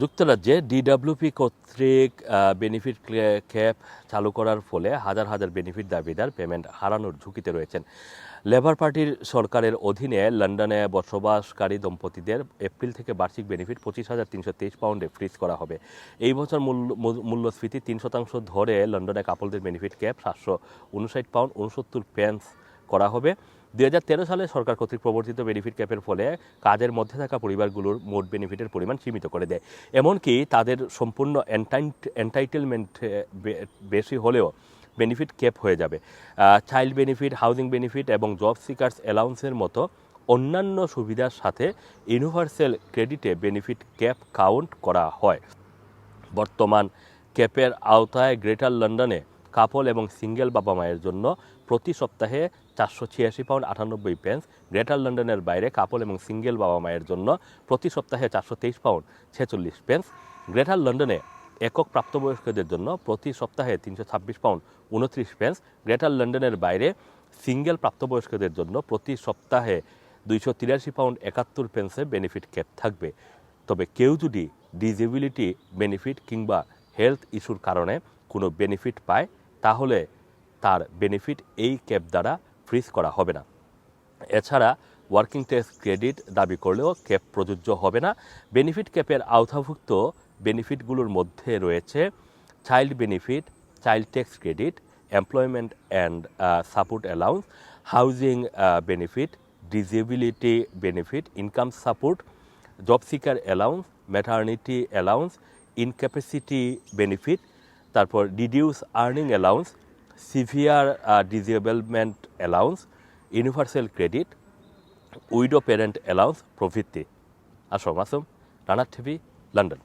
যুক্তরাজ্যে ডিডব্লিউপি কর্তৃক benefit cap চালু করার ফলে হাজার হাজার বেনিফিট দাবিদার পেমেন্ট হারানোর ঝুঁকিতে রয়েছেন। লেবার পার্টির সরকারের অধীনে লন্ডনে বসবাসকারী দম্পতিদের এপ্রিল থেকে বার্ষিক বেনিফিট পঁচিশ হাজার তিনশো তেইশ পাউন্ডে ফ্রিজ করা হবে। এই বছর মূল্য মূল্যস্ফীতি তিন শতাংশ ধরে লন্ডনে কাপলদের বেনিফিট ক্যাপ সাতশো উনষাট পাউন্ড উনসত্তর পেন্স করা হবে। দু হাজার তেরো সালে সরকার কর্তৃক প্রবর্তিত বেনিফিট ক্যাপের ফলে কাজের মধ্যে থাকা পরিবারগুলোর মোট বেনিফিটের পরিমাণ সীমিত করে দেয়। এমনকি তাদের সম্পূর্ণ এন্টাইটেলমেন্ট বেশি হলেও বেনিফিট ক্যাপ হয়ে যাবে। চাইল্ড বেনিফিট হাউজিং বেনিফিট এবং জব সিকার্স অ্যালাউন্সের মতো অন্যান্য সুবিধার সাথে ইউনিভার্সাল ক্রেডিটে বেনিফিট ক্যাপ কাউন্ট করা হয়। বর্তমান ক্যাপের আওতায় গ্রেটার লন্ডনে কাপল এবং সিঙ্গেল বাবা মায়ের জন্য প্রতি সপ্তাহে চারশো ছিয়াশি পাউন্ড আটানব্বই পেন্স গ্রেটার লন্ডনের বাইরে কাপল এবং সিঙ্গেল বাবা মায়ের জন্য প্রতি সপ্তাহে চারশো তেইশ পাউন্ড ছেচল্লিশ পেন্স গ্রেটার লন্ডনে একক প্রাপ্তবয়স্কদের জন্য প্রতি সপ্তাহে তিনশো ছাব্বিশ পাউন্ড উনত্রিশ পেন্স গ্রেটার লন্ডনের বাইরে সিঙ্গেল প্রাপ্তবয়স্কদের জন্য প্রতি সপ্তাহে দুইশো তিরাশি পাউন্ড একাত্তর পেন্সে বেনিফিট ক্যাপ থাকবে। তবে কেউ যদি ডিজেবিলিটি বেনিফিট কিংবা হেলথ ইস্যুর কারণে কোনো বেনিফিট পায় তাহলে তার বেনিফিট এই ক্যাপ দ্বারা ফ্রিজ করা হবে না। এছাড়া ওয়ার্কিং টেস্ট ক্রেডিট দাবি করলেও ক্যাপ প্রযোজ্য হবে না। বেনিফিট ক্যাপের আওতাভুক্ত বেনিফিটগুলোর মধ্যে রয়েছে child benefit child tax credit employment and support allowance housing benefit disability benefit income support job seeker allowance maternity allowance incapacity benefit তারপর deduce earning allowance severe disablement allowance universal credit widow parent allowance প্রভৃতি। আসম আসম রানার TV, London.